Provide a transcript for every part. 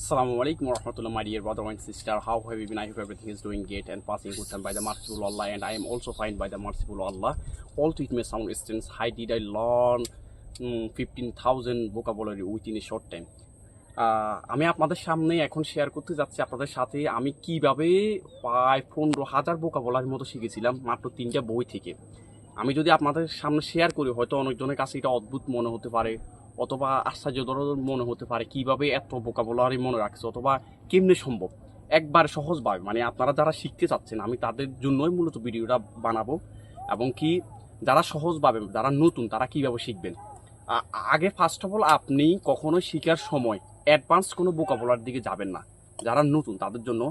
Assalamu alaikum warahmatullahi my dear brother and sister. How have you been? I hope everything is doing great and passing good time by the merciful Allah and I am also fine by the merciful Allah. All to it may sound strange. How did I learn mm, 15,000 vocabulary within a short time? আমি আপনাদের সামনে এখন share করতে যাচ্ছি আপনাদের সাথে আমি কীভাবে প্রায় পনেরো হাজার বোকাবলার মতো শিখেছিলাম মাত্র তিনটা বই থেকে আমি যদি আপনাদের সামনে শেয়ার করি হয়তো অনেকজনের কাছে এটা অদ্ভুত মনে হতে পারে অথবা আশ্চর্যজনক মনে হতে পারে কীভাবে এত বোকাবলারি মনে রাখছে, অথবা কেমনে সম্ভব? একবার সহজভাবে মানে আপনারা যারা শিখতে চাচ্ছেন, আমি তাদের জন্যই মূলত ভিডিওটা বানাবো। এবং কি, যারা সহজভাবে, যারা নতুন, তারা কীভাবে শিখবেন? আগে ফার্স্ট অফ অল আপনি কখনোই শেখার সময় অ্যাডভান্স কোনো বোকাবলার দিকে যাবেন না। যারা নতুন, তাদের জন্য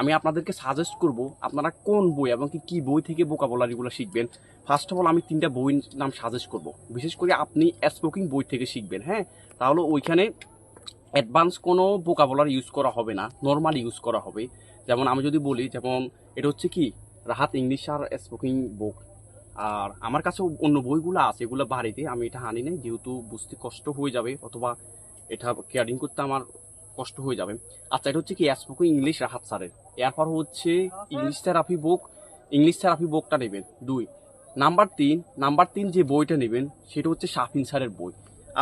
আমি আপনাদেরকে সাজেস্ট করব আপনারা কোন বই এবং কি বই থেকে বোকাবলারিগুলো শিখবেন? ফার্স্ট অফ অল আমি তিনটা বই নাম সাজেস্ট করব। বিশেষ করে আপনি স্পোকিং বই থেকে শিখবেন হ্যাঁ? তাহলে ওইখানে অ্যাডভান্স কোনো বোকাবলার ইউজ করা হবে না নর্মাল ইউজ করা হবে। যেমন আমি যদি বলি, যেমন এটা হচ্ছে কি? রাহাত ইংলিশ আর স্পোকিং বুক আর আমার কাছে অন্য বইগুলো আছে, এগুলো বাড়িতে, আমি এটা আনি নাই, যেহেতু বুঝতে কষ্ট হয়ে যাবে, অথবা এটা কেয়ারিং করতে আমার কষ্ট হয়ে যাবে। আচ্ছা এটা হচ্ছে কি স্পোকিং ইংলিশ রাহাত স্যারের। এরপর হচ্ছে English therapy book, English therapy বুকটা নেবেন, দুই। নাম্বার তিন নাম্বার তিন যে বইটা নেবেন, সেটা হচ্ছে শাফিন স্যারের বই।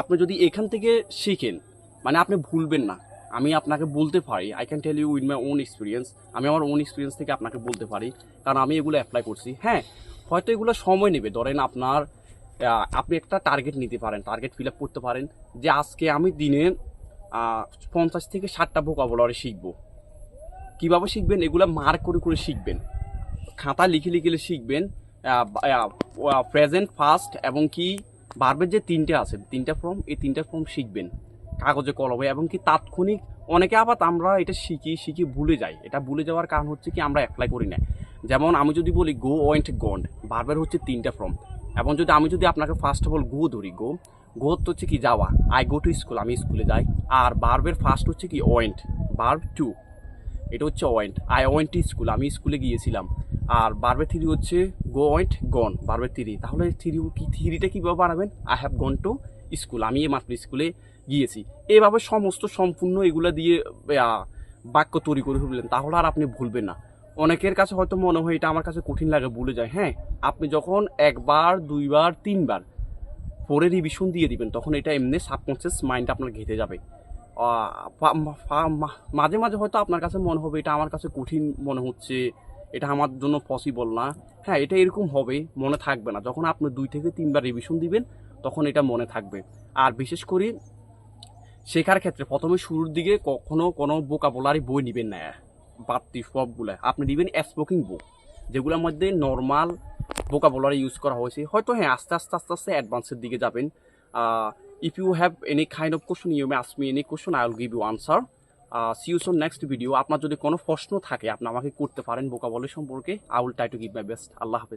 আপনি যদি এখান থেকে শিখেন মানে আপনি ভুলবেন না, আমি আপনাকে বলতে পারি I can tell you with my own experience আমি আমার ওন এক্সপিরিয়েন্স থেকে আপনাকে বলতে পারি, কারণ আমি এগুলো অ্যাপ্লাই করছি। হ্যাঁ হয়তো এগুলো সময় নেবে, ধরেন আপনার আপনি একটা টার্গেট নিতে পারেন টার্গেট ফিল আপ করতে পারেন, যে আজকে আমি দিনে পঞ্চাশ থেকে ষাটটা ভোকাবুলারি শিখব। কীভাবে শিখবেন? এগুলো মার্ক করে করে শিখবেন। খাতা লিখে লিখে শিখবেন। প্রেজেন্ট ফার্স্ট এবং কি? বারবের যে তিনটে আছে, তিনটা ফর্ম এই তিনটা ফর্ম শিখবেন। কাগজে কলমে এবং কি তাৎক্ষণিক অনেকে আবার আমরা এটা শিখি শিখি ভুলে যাই। এটা ভুলে যাওয়ার কারণ হচ্ছে কি আমরা অ্যাপ্লাই করি না। যেমন আমি যদি বলি গো ওয়েন্ট গন্ড বারবার হচ্ছে তিনটা ফর্ম এবং যদি আমি যদি আপনাকে ফার্স্ট অফ অল গো ধরি গো গো তো হচ্ছে কি যাওয়া আই গো টু স্কুল আমি স্কুলে যাই। আর বার্বের ফার্স্ট হচ্ছে কি ওয়েন্ট বার্ব টু এটা হচ্ছে ওয়েন্ট আই ওয়েন্ট স্কুল আমি স্কুলে গিয়েছিলাম। আর বারবের থ্রি হচ্ছে গো ওয়েন্ট গন বারবের থ্রি তাহলে থ্রি কি থ্রিটা কীভাবে বানাবেন? I have gone to school আমি এই মাত্র স্কুলে গিয়েছি। এভাবে সমস্ত সম্পূর্ণ এগুলো দিয়ে বাক্য তৈরি করে ফেললেন। তাহলে আর আপনি ভুলবেন না। অনেকের কাছে হয়তো মনে হয় এটা আমার কাছে কঠিন লাগে, ভুলে যায়। হ্যাঁ আপনি যখন একবার, দুইবার, তিনবার পরে রিভিশন দিয়ে দিবেন, তখন এটা এমনি সাবকনসিয়াস মাইন্ড আপনার ঘেঁটে যাবে। মাঝে মাঝে হয়তো আপনার কাছে মনে হবে, এটা আমার কাছে কঠিন মনে হচ্ছে, এটা আমার জন্য পসিবল না। হ্যাঁ এটা এরকম হবে, মনে থাকবে না। যখন আপনি দুই থেকে তিনবার রিভিশন দিবেন, তখন এটা মনে থাকবে। আর বিশেষ করে শেখার ক্ষেত্রে, প্রথমে শুরুর দিকে কখনো কোনো বোকাবলারি বই নেবেন না, বাড়তি সবগুলো। আপনি নেবেন স্পোকিং বুক যেগুলোর মধ্যে নর্মাল বোকাবলারি ইউজ করা হয়েছে, হয়তো হ্যাঁ আস্তে আস্তে আস্তে আস্তে অ্যাডভান্সের দিকে যাবেন। If you have any kind of question you may ask me any question I will give you answer see us on next video আপনার যদি কোনো প্রশ্ন থাকে, আপনি আমাকে করতে পারেন বোকাবলি সম্পর্কে। I will try to give my best আল্লাহ হাফেজ।